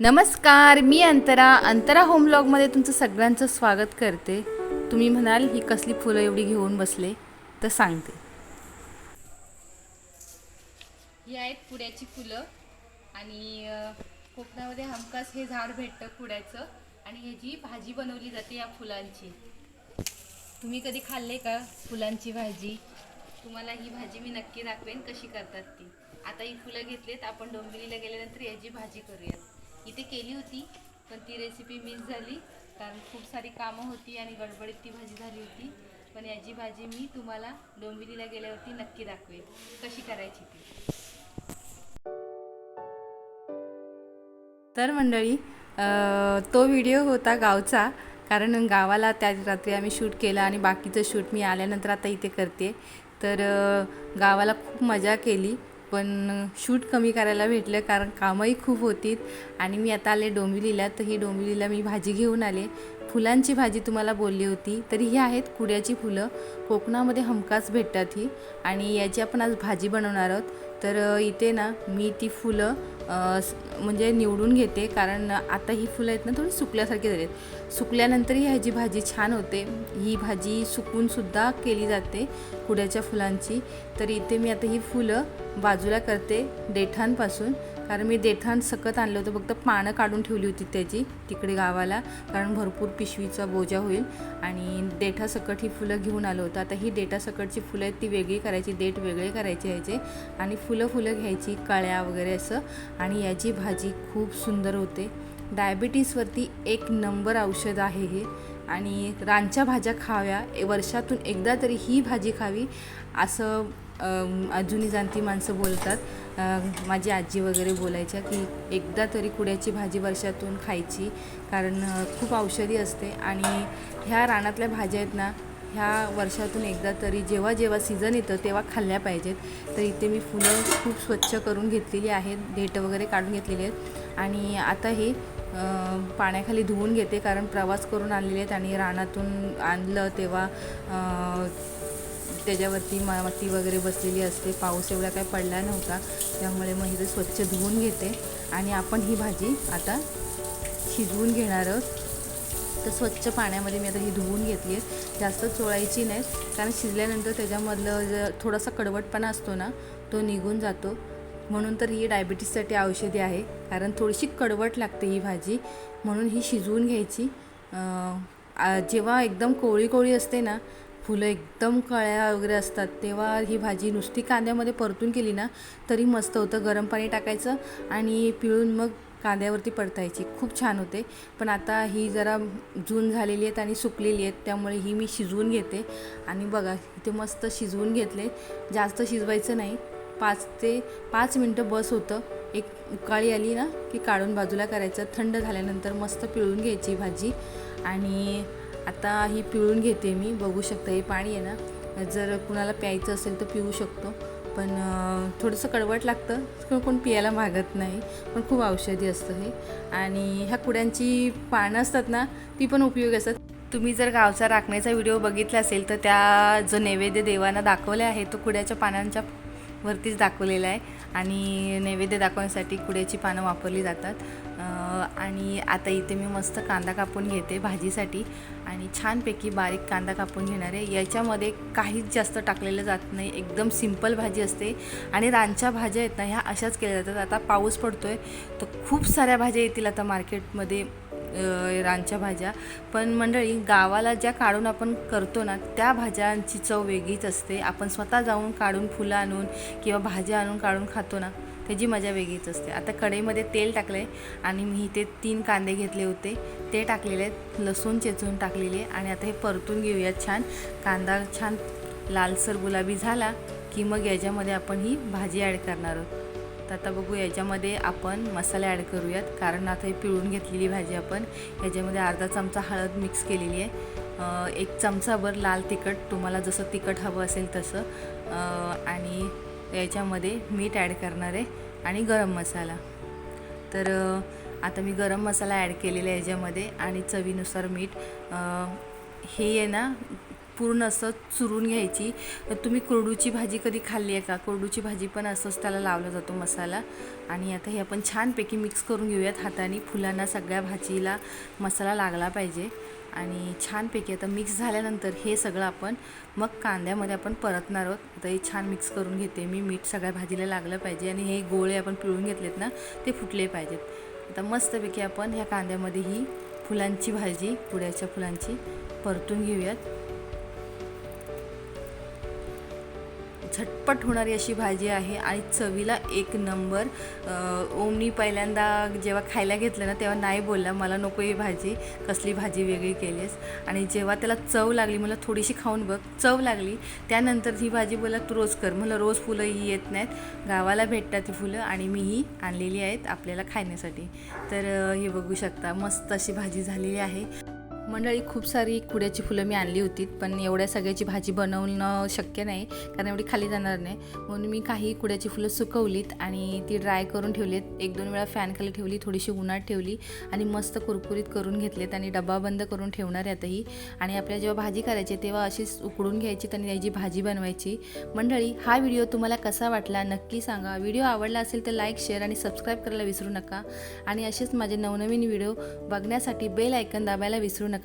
नमस्कार मी अंतरा. अंतरा होम ब्लॉगमध्ये तुमचं सगळ्यांचं स्वागत करते. तुम्ही म्हणाल ही कसली फुलं एवढी घेऊन बसले? तर सांगते. ही आहेत पुड्याची फुलं आणि कोकणामध्ये हमखास हे झाड भेटतं पुड्याचं आणि ह्याची भाजी बनवली जाते या फुलांची. तुम्ही कधी खाल्ले का फुलांची भाजी? तुम्हाला ही भाजी मी नक्की दाखवेन कशी करतात ती. आता ही फुलं घेतलीत आपण डोंबिवलीला गेल्यानंतर याची भाजी करूयात. इथे केली होती पण ती रेसिपी मिस झाली. कारण खूप सारी कामं होती आणि गडबडीत ती भाजी झाली होती. पण याची भाजी मी तुम्हाला डोंबिवलीला गेल्यावरती नक्की दाखवेल कशी करायची ती? तर मंडळी तो व्हिडिओ होता गावचा. कारण गावाला त्या रात्री आम्ही शूट केलं आणि बाकीचं शूट मी आल्यानंतर आता इथे करते. तर गावाला खूप मजा केली. पण शूट कमी करायला भेटलं कारण कामंही खूप होतीत आणि मी आता आले डोंबिवलीला. तर ही डोंबिवलीला मी भाजी घेऊन आले. फुलांची भाजी तुम्हाला बोलली होती. तरी ही आहेत कुड्याची फुलं. कोकणामध्ये हमखास भेटतात ही. आणि याची आपण आज भाजी बनवणार आहोत. तर इथे ना मी ती फुलं म्हणजे निवडून घेते. कारण आता ही फुलं आहेत ना थोडी सुकल्यासारखी झाली आहेत. सुकल्यानंतरही ह्याची भाजी छान होते. ही भाजी सुकूनसुद्धा केली जाते कुड्याच्या फुलांची. तर इथे मी आता ही फुलं बाजूला करते देठांपासून. कारण मी देठान सकत आणलं होतं. फक्त पानं काढून ठेवली होती त्याची तिकडे गावाला. कारण भरपूर पिशवीचा बोजा होईल. आणि देठासकट ही फुलं घेऊन आलो होतं. आता ही देठासकटची फुलं आहेत ती वेगळी करायची देठ वेगळे करायचे ह्याचे. आणि फुलं फुलं घ्यायची कळ्या वगैरे असं. आणि याची भाजी खूप सुंदर होते. डायबिटीसवरती एक नंबर औषध आहे हे. आणि रानच्या भाज्या खाव्या. वर्षातून एकदा तरी ही भाजी खावी असं अजूनही जाणती माणसं बोलतात. माझी आजी वगैरे बोलायच्या की एकदा तरी कुड्याची भाजी वर्षातून खायची कारण खूप औषधी असते. आणि ह्या रानातल्या भाज्या आहेत ना ह्या वर्षातून एकदा तरी जेव्हा जेव्हा सीझन येतं तेव्हा खाल्ल्या पाहिजेत. तर इथे मी फुलं खूप स्वच्छ करून घेतलेली आहेत देठं वगैरे काढून घेतलेली आहेत. आणि आता हे पाण्याखाली धुवून घेते कारण प्रवास करून आणलेले आहेत. आणि रानातून आणलं तेव्हा त्याच्यावरती माती वगैरे बसलेली असते. पाऊस एवढा काय पडला नव्हता. त्यामुळे मग इथे स्वच्छ धुवून घेते. आणि आपण ही भाजी आता शिजवून घेणार आहोत. तर स्वच्छ पाण्यामध्ये मी आता ही धुवून घेतली आहे. जास्त चोळायची नाही. कारण शिजल्यानंतर त्याच्यामधलं ज थोडासा कडवटपणा असतो ना तो निघून जातो. म्हणून तर ही डायबिटीससाठी औषधी आहे. कारण थोडीशी कडवट लागते ही भाजी. म्हणून ही शिजवून घ्यायची. जेव्हा एकदम कोळी कोळी असते ना फुलं एकदम कळ्या वगैरे असतात तेव्हा ही भाजी नुसती कांद्यामध्ये परतून केली ना तरी मस्त होतं. गरम पाणी टाकायचं आणि पिळून मग कांद्यावरती परतायची. खूप छान होते. पण आता ही जरा जून झालेली आहेत आणि सुकलेली आहेत त्यामुळे ही मी शिजवून घेते. आणि बघा इथे मस्त शिजवून घेतले. जास्त शिजवायचं नाही. पाच ते पाच मिनटं बस होतं. एक उकाळी आली ना की काढून बाजूला करायचं. थंड झाल्यानंतर मस्त पिळून घ्यायची भाजी. आणि आता ही पिळून घेते मी बघू शकता हे पाणी आहे ना. जर कुणाला प्यायचं असेल तर पिऊ शकतो. पण थोडंसं कडवट लागतं कोण कोण मागत नाही. पण खूप औषधी असतं हे. आणि ह्या कुड्यांची पानं असतात ना ती पण उपयोगी असतात. तुम्ही जर गावचा राखण्याचा व्हिडिओ बघितला असेल तर त्या जो नैवेद्य देवांना दाखवला आहे तो कुड्याच्या पानांच्या वरतीच दाखवलेलं आहे आणि नैवेद्य दाखवण्यासाठी कुड्याची पानं वापरली जातात. आणि आता इथे मी मस्त कांदा कापून घेते भाजीसाठी. आणि छानपैकी बारीक कांदा कापून घेणार आहे. याच्यामध्ये काहीच जास्त टाकलेलं जात नाही. एकदम सिंपल भाजी असते. आणि रानच्या भाज्या आहेत ना ह्या अशाच केल्या जातात. आता पाऊस पडतो आहे तर खूप साऱ्या भाज्या येतील आता मार्केटमध्ये. रानच्या भाज्या. पण मंडळी गावाला ज्या काढून आपण करतो ना त्या भाज्यांची चव वेगळीच असते. आपण स्वतः जाऊन काढून फुलं आणून किंवा भाज्या आणून काढून खातो ना त्याची मजा वेगळीच असते. आता कढईमध्ये तेल टाकलं आहे आणि मी इथे तीन कांदे घेतले होते. ते टाकलेले आहेत लसूण चेचून टाकलेले आणि आता हे परतून घेऊयात छान. कांदा छान लालसर गुलाबी झाला की मग याच्यामध्ये आपण ही भाजी ॲड करणार आहोत. तर आता बघू याच्यामध्ये आपण मसाले ॲड करूयात. कारण आता ही पिळून घेतलेली भाजी आपण याच्यामध्ये अर्धा चमचा हळद मिक्स केलेली आहे. एक चमचाभर लाल तिखट तुम्हाला जसं तिखट हवं असेल तसं. आणि याच्यामध्ये मीठ ॲड करणार आहे आणि गरम मसाला. तर आता मी गरम मसाला ॲड केलेला आहे याच्यामध्ये आणि चवीनुसार मीठ. हे आहे ना पूर्ण असं चुरून घ्यायची. तुम्ही कोरडूची भाजी कधी खाल्ली आहे का? कोरडूची भाजी पण असंच त्याला लावला जातो मसाला. आणि आता हे आपण छानपैकी मिक्स करून घेऊयात हाताने. फुलांना सगळ्या भाजीला मसाला लागला पाहिजे. आणि छानपैकी आता मिक्स झाल्यानंतर हे सगळं आपण मग कांद्यामध्ये आपण परतणार आहोत. आता हे छान मिक्स करून घेते मी. मीठ सगळ्या भाजीला लागलं पाहिजे आणि हे गोळे आपण पिळून घेतलेत ना ते फुटले पाहिजेत. आता मस्तपैकी आपण ह्या कांद्यामध्ये ही फुलांची भाजी पुड्याच्या फुलांची परतून घेऊयात. झटपट होणारी अशी भाजी आहे आणि चवीला एक नंबर. ओमनी पहिल्यांदा जेव्हा खायला घेतलं ना तेव्हा नाही बोलला मला नको ही भाजी कसली भाजी वेगळी केलीस. आणि जेव्हा त्याला चव लागली मला थोडीशी खाऊन बघ. चव लागली त्यानंतर ही भाजी बोला तू रोज कर. मला रोज फुलं ही येत नाहीत गावाला भेटतात ती फुलं आणि मी ही आणलेली आहेत आपल्याला खाण्यासाठी. तर हे बघू शकता मस्त अशी भाजी झालेली आहे. मंडळी खूप सारी कुड्याची फुलं मी आणली होती पण एवढ्या सगळ्याची भाजी बनवणं शक्य नाही कारण एवढी खाली जाणार नाही. म्हणून मी काही कुड्याची फुलं सुकवलीत आणि ती ड्राय करून ठेवलीत. एक दोन वेळा फॅनखाली ठेवली थोडीशी उन्हात ठेवली आणि मस्त कुरकुरीत करून घेतलेत आणि डबा बंद करून ठेवणार आहे आणि आपल्या जेव्हा भाजी करायची तेव्हा अशीच उकडून घ्यायची आणि त्याची भाजी बनवायची. मंडळी हा व्हिडिओ तुम्हाला कसा वाटला नक्की सांगा. व्हिडिओ आवडला असेल तर लाईक शेअर आणि सबस्क्राईब करायला विसरू नका. आणि असेच माझे नवनवीन व्हिडिओ बघण्यासाठी बेल ऐकन दाबायला विसरू नका.